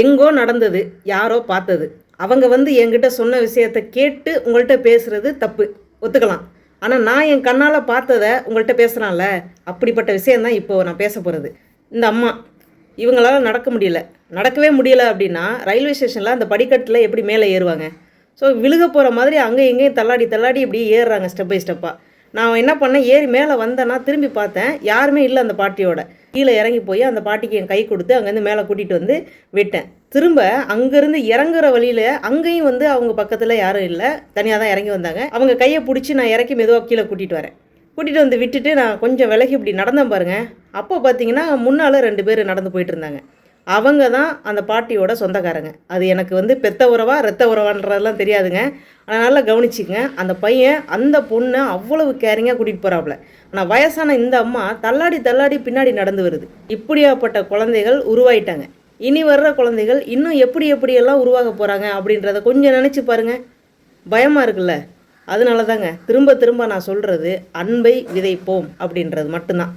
எங்கோ நடந்தது யாரோ பார்த்தது. அவங்க வந்து என்கிட்ட சொன்ன விஷயத்த கேட்டு உங்கள்கிட்ட பேசுறது தப்பு. ஒத்துக்கலாம். ஆனால் நான் என் கண்ணால் பார்த்ததை உங்கள்கிட்ட பேசுகிறான்ல அப்படிப்பட்ட விஷயந்தான் இப்போ நான் பேச போகிறது இந்த அம்மா இவங்களால நடக்க முடியல. நடக்கவே முடியல அப்படின்னா ரயில்வே ஸ்டேஷனில் அந்த படிக்கட்டில் எப்படி மேலே ஏறுவாங்க? ஸோ விழுக போகிற மாதிரி அங்கே இங்கேயும் தள்ளாடி தள்ளாடி இப்படி ஏறுறாங்க ஸ்டெப் பை ஸ்டெப்பாக நான் என்ன பண்ணேன் ஏறி மேலே வந்தேன்னா திரும்பி பார்த்தேன் யாருமே இல்லை அந்த பாட்டியோட. கீழே இறங்கி போய் அந்த பாட்டிக்கு என் கை கொடுத்து அங்கேருந்து மேலே கூட்டிகிட்டு வந்து விட்டேன். திரும்ப அங்கேருந்து இறங்குற வழியில் அங்கேயும் வந்து அவங்க பக்கத்தில் யாரும் இல்லை. தனியாக தான் இறங்கி வந்தாங்க. அவங்க கையை பிடிச்சி நான் இறக்கி மெதுவாக கீழே கூட்டிகிட்டு வரேன். கூட்டிகிட்டு வந்து விட்டுட்டு நான் கொஞ்சம் விலகி இப்படி நடந்தேன் பாருங்கள் அப்போ பார்த்தீங்கன்னா முன்னால் ரெண்டு பேர் நடந்து போயிட்டு இருந்தாங்க. அவங்க தான் அந்த பாட்டியோட சொந்தக்காரங்க. அது எனக்கு வந்து பெத்த உறவா ரத்த உறவான்றதெல்லாம் தெரியாதுங்க. அதனால் கவனிச்சிங்க. அந்த பையன் அந்த பொண்ணை அவ்வளவு கேரிங்காக கூட்டிகிட்டு போகிறாப்புல ஆனால் வயசான இந்த அம்மா தள்ளாடி தள்ளாடி பின்னாடி நடந்து வருது. இப்படியாப்பட்ட குழந்தைகள் உருவாயிட்டாங்க. இனி வர்ற குழந்தைகள் இன்னும் எப்படி எப்படியெல்லாம் உருவாக போகிறாங்க அப்படின்றத கொஞ்சம் நினச்சி பாருங்கள் பயமாக இருக்குல்ல? அதனால தாங்க திரும்ப திரும்ப நான் சொல்கிறது அன்பை விதைப்போம் அப்படின்றது மட்டும்தான்.